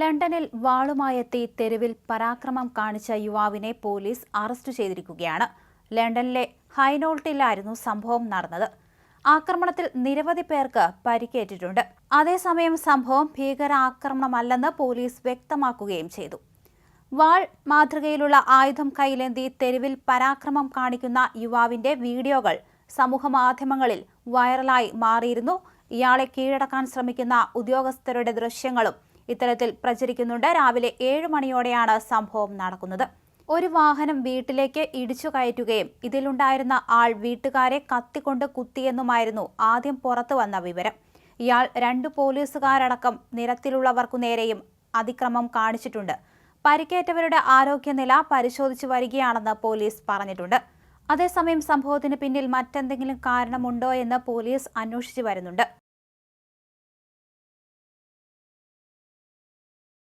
ലണ്ടനിൽ വാളുമായെത്തി തെരുവിൽ പരാക്രമം കാണിച്ച യുവാവിനെ പോലീസ് അറസ്റ്റ് ചെയ്തിരിക്കുകയാണ്. ലണ്ടനിലെ ഹൈനോൾട്ടിലായിരുന്നു സംഭവം നടന്നത്. ആക്രമണത്തിൽ നിരവധി പേർക്ക് പരിക്കേറ്റിട്ടുണ്ട്. അതേസമയം സംഭവം ഭീകരാക്രമണമല്ലെന്ന് പോലീസ് വ്യക്തമാക്കുകയും ചെയ്തു. വാൾ മാതൃകയിലുള്ള ആയുധം കൈലേന്തി തെരുവിൽ പരാക്രമം കാണിക്കുന്ന യുവാവിന്റെ വീഡിയോകൾ സമൂഹമാധ്യമങ്ങളിൽ വൈറലായി മാറിയിരുന്നു. ഇയാളെ കീഴടക്കാൻ ശ്രമിക്കുന്ന ഉദ്യോഗസ്ഥരുടെ ദൃശ്യങ്ങളും ഇത്തരത്തിൽ പ്രചരിക്കുന്നുണ്ട്. രാവിലെ ഏഴ് മണിയോടെയാണ് സംഭവം നടക്കുന്നത്. ഒരു വാഹനം വീട്ടിലേക്ക് ഇടിച്ചു കയറ്റുകയും ഇതിലുണ്ടായിരുന്ന ആൾ വീട്ടുകാരെ കത്തിക്കൊണ്ട് കുത്തിയെന്നുമായിരുന്നു ആദ്യം പുറത്തു വന്ന വിവരം. ഇയാൾ രണ്ടു പോലീസുകാരടക്കം നിരത്തിലുള്ളവർക്കു നേരെയും അതിക്രമം കാണിച്ചിട്ടുണ്ട്. പരിക്കേറ്റവരുടെ ആരോഗ്യനില പരിശോധിച്ചു വരികയാണെന്ന് പോലീസ് പറഞ്ഞിട്ടുണ്ട്. അതേസമയം സംഭവത്തിന് പിന്നിൽ മറ്റെന്തെങ്കിലും കാരണമുണ്ടോ എന്ന് പോലീസ് അന്വേഷിച്ചു വരുന്നുണ്ട്.